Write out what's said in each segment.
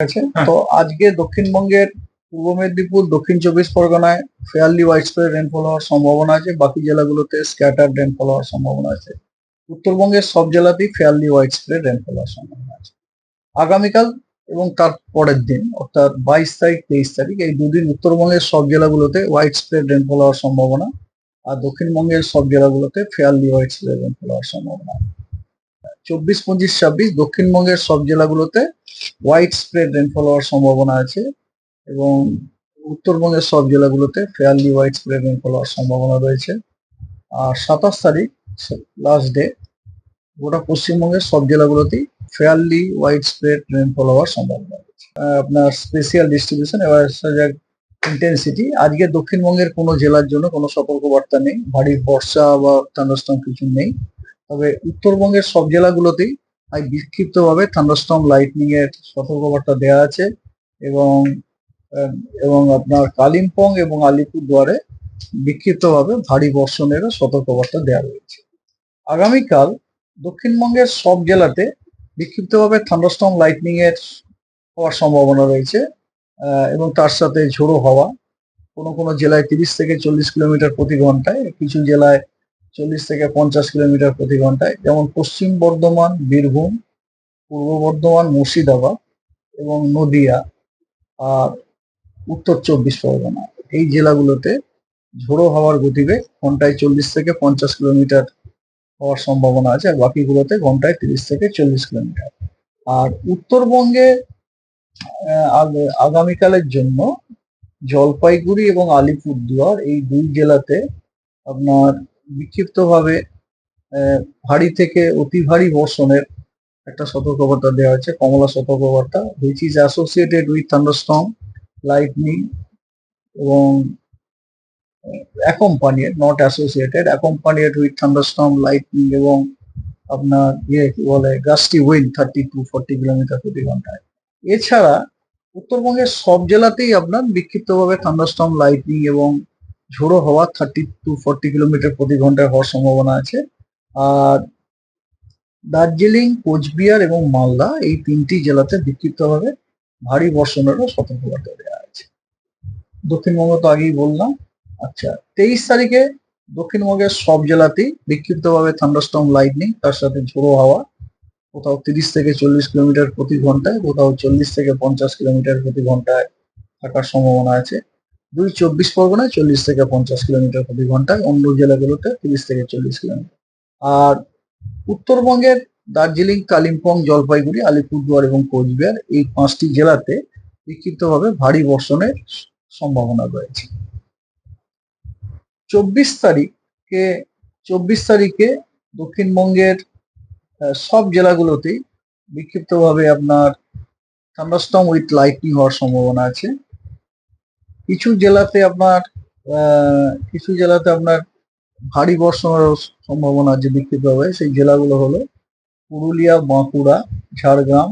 আছে। হ্যাঁ। তো আজকে দক্ষিণবঙ্গের পূর্ব মেদিনীপুর দক্ষিণ চব্বিশ পরগনায় ফেয়ারলি ওয়াইড স্প্রেড রেনফল হওয়ার সম্ভাবনা আছে। বাকি জেলাগুলোতে স্ক্যাটার রেনফল হওয়ার সম্ভাবনা আছে। উত্তরবঙ্গের সব জেলাতেই ফেয়ারলি ওয়াইড স্প্রেড রেনফল হওয়ার সম্ভাবনা আছে। আগামীকাল এবং তার পরের দিন অর্থাৎ বাইশ তারিখ তেইশ তারিখ এই দুদিন উত্তরবঙ্গের সব জেলাগুলোতে ওয়াইড স্প্রেড রেনফল হওয়ার সম্ভাবনা। আর দক্ষিণবঙ্গের সব জেলাগুলোতে ফেয়ারলি ওয়াইড স্প্রেড রেনফল হওয়ার সম্ভাবনা চব্বিশ, পঁচিশ, ছাব্বিশ দক্ষিণবঙ্গের সব জেলাগুলোতে হোয়াইট স্প্রেড রেনফল হওয়ার সম্ভাবনা আছে এবং উত্তরবঙ্গের সব জেলাগুলোতে ফেয়ারলি হোয়াইট স্প্রেড রেনফল হওয়ার সম্ভাবনা রয়েছে। আর সাতাশ তারিখ লাস্ট ডে গোটা পশ্চিমবঙ্গের সব জেলাগুলোতেই ফেয়ারলি হোয়াইট স্প্রেড রেনফল হওয়ার সম্ভাবনা রয়েছে। আপনার স্পেশিয়াল ডিস্ট্রিবিউশন এবার ইন্টেন্সিটি আজকে দক্ষিণবঙ্গের কোনো জেলার জন্য কোনো সতর্কবার্তা নেই, ভারী বর্ষা বা থান্ডারস্টর্ম কিছু নেই। তবে উত্তরবঙ্গের সব জেলাগুলোতেই বিক্ষিপ্তভাবে থান্ডারস্টর্ম লাইটনিং এর সতর্কবার্তা দেওয়া আছে এবং এবং আপনার কালিম্পং এবং আলিপুরদুয়ারে বিক্ষিপ্তভাবে ভারী বর্ষণেরও সতর্কবার্তা দেওয়া রয়েছে। আগামীকাল দক্ষিণবঙ্গের সব জেলাতে বিক্ষিপ্তভাবে থান্ডারস্টর্ম লাইটনিং এর হওয়ার সম্ভাবনা রয়েছে এবং তার সাথে ঝোড়ো হাওয়া। কোনো কোনো জেলায় তিরিশ থেকে চল্লিশ কিলোমিটার প্রতি ঘন্টায়, কিছু জেলায় চল্লিশ থেকে পঞ্চাশ কিলোমিটার প্রতি ঘন্টায়, যেমন পশ্চিম বর্ধমান, বীরভূম, পূর্ব বর্ধমান, মুর্শিদাবাদ এবং নদিয়া আর উত্তর চব্বিশ পরগনা। এই জেলাগুলোতে ঝোড়ো হওয়ার গতিবেগ ঘন্টায় চল্লিশ থেকে পঞ্চাশ কিলোমিটার হওয়ার সম্ভাবনা আছে আর বাকিগুলোতে ঘন্টায় তিরিশ থেকে চল্লিশ কিলোমিটার। আর উত্তরবঙ্গে আগ- আগামীকালের জন্য জলপাইগুড়ি এবং আলিপুরদুয়ার এই দুই জেলাতে আপনার বিক্ষিপ্তভাবে ভারী থেকে অতি ভারী বর্ষণের একটা সতর্কবার্তা দেওয়া হয়েছে, কমলা সতর্কবার্তা which is associated with thunderstorm lightning এবং accompanied not associated accompanied with thunderstorm lightning এবং আপনার ইয়ে কি বলে gusty wind thirty to forty kilometer প্রতি ঘন্টায়। এছাড়া উত্তরবঙ্গের সব জেলাতেই আপনার বিক্ষিপ্তভাবে থান্ডারস্টর্ম লাইটনিং এবং ঝোড়ো হওয়া থার্টি টু ফর্টি কিলোমিটার প্রতি ঘন্টায় হওয়ার সম্ভাবনা আছে। আর দার্জিলিং, কোচবিহার এবং মালদা এই তিনটি জেলাতে বিক্ষিপ্তভাবে ভারী বর্ষণেরও সতর্কবার্তা দেওয়া আছে। দক্ষিণবঙ্গ তো আগেই বললাম। আচ্ছা তেইশ তারিখে দক্ষিণবঙ্গের সব জেলাতেই বিক্ষিপ্তভাবে থান্ডারস্টর্ম লাইটনিং তার সাথে ঝোড়ো হাওয়া। কোথাও তিরিশ থেকে চল্লিশ কিলোমিটার প্রতি ঘন্টায়, কোথাও চল্লিশ থেকে পঞ্চাশ কিলোমিটার প্রতি ঘন্টায় থাকার সম্ভাবনা আছে। দুই চব্বিশ পরগনায় চল্লিশ থেকে পঞ্চাশ কিলোমিটার প্রতি ঘন্টায় অন্য জেলাগুলোতে তিরিশ থেকে চল্লিশ কিলোমিটার। আর উত্তরবঙ্গের দার্জিলিং, কালিম্পং, জলপাইগুড়ি, আলিপুরদুয়ার এবং কোচবিহার এই পাঁচটি জেলাতে বিক্ষিপ্তভাবে ভারী বর্ষণের সম্ভাবনা রয়েছে। চব্বিশ তারিখে চব্বিশ তারিখে দক্ষিণবঙ্গের সব জেলাগুলোতেই বিক্ষিপ্তভাবে আপনার থান্ডারস্টর্ম উইথ লাইটনিং হওয়ার সম্ভাবনা আছে। কিছু জেলাতে আপনার কিছু জেলাতে আপনার ভারী বর্ষণের সম্ভাবনা যে আছে বিক্ষিপ্তভাবে সেই জেলাগুলো হলো পুরুলিয়া, বাঁকুড়া, ঝাড়গ্রাম,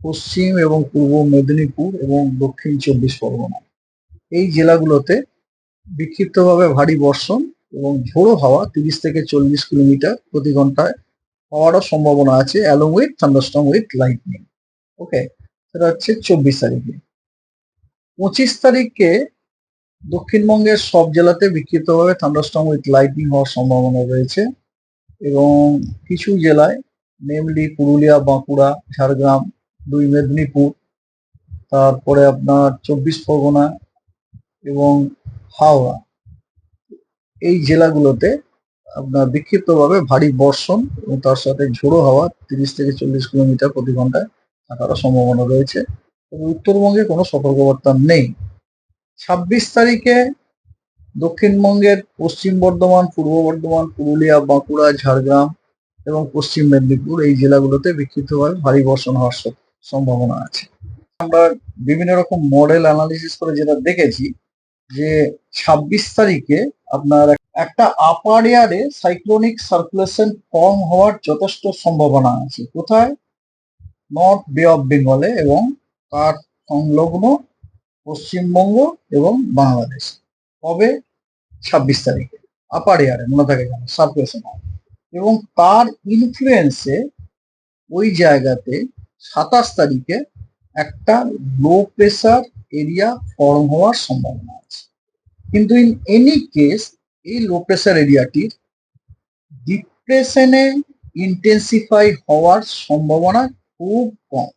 পশ্চিম এবং পূর্ব মেদিনীপুর এবং দক্ষিণ চব্বিশ পরগনা। এই জেলাগুলোতে বিক্ষিপ্তভাবে ভারী বর্ষণ এবং ঝোড়ো হাওয়া তিরিশ থেকে চল্লিশ কিলোমিটার প্রতি ঘন্টায় হওয়ারও সম্ভাবনা আছে along with thunderstorm with lightning okay সেটা হচ্ছে চব্বিশ তারিখে। পঁচিশ তারিখে দক্ষিণবঙ্গের সব জেলাতে বিক্ষিপ্তভাবে থান্ডারস্টর্ম উইথ লাইটনিং হওয়ার সম্ভাবনা রয়েছে এবং কিছু জেলায় নেমলি পুরুলিয়া, বাঁকুড়া, ঝাড়গ্রাম, দুই মেদিনীপুর, তারপরে আপনার চব্বিশ পরগনা এবং হাওড়া। এই জেলাগুলোতে আপনার বিক্ষিপ্তভাবে ভারী বর্ষণ এবং তার সাথে ঝোড়ো হাওয়া তিরিশ থেকে চল্লিশ কিলোমিটার প্রতি ঘন্টায় থাকারও সম্ভাবনা রয়েছে। তবে উত্তরবঙ্গে কোনো সতর্কবার্তা নেই। ছাব্বিশ তারিখে দক্ষিণবঙ্গের পশ্চিম বর্ধমান, পূর্ব বর্ধমান, পুরুলিয়া, বাঁকুড়া, ঝাড়গ্রাম এবং পশ্চিম মেদিনীপুর এই জেলাগুলোতে বিক্ষিপ্তভাবে ভারী বর্ষণ হওয়ার সম্ভাবনা আছে। আমরা বিভিন্ন রকম মডেল অ্যানালিসিস করে যেটা দেখেছি যে ছাব্বিশ তারিখে আপনার একটা আপার এয়ারে সাইক্লোনিক সার্কুলেশন ফর্ম হওয়ার যথেষ্ট সম্ভাবনা আছে। কোথায়? নর্থ বে অফ বেঙ্গলে এবং তার সংলগ্ন পশ্চিমবঙ্গ এবং বাংলাদেশ। কবে ছাব্বিশ তারিখে আপার এয়ারে মনে থাকে যেন সার্কুলেশন এবং তার ইনফ্লুয়েন্সে ওই জায়গাতে সাতাশ তারিখে একটা লো প্রেসার এরিয়া ফর্ম হওয়ার সম্ভাবনা আছে। কিন্তু ইন এনি কেস এই লো প্রেসার এরিয়াটির ডিপ্রেশনে ইন্টেন্সিফাই হওয়ার সম্ভাবনা খুব কম।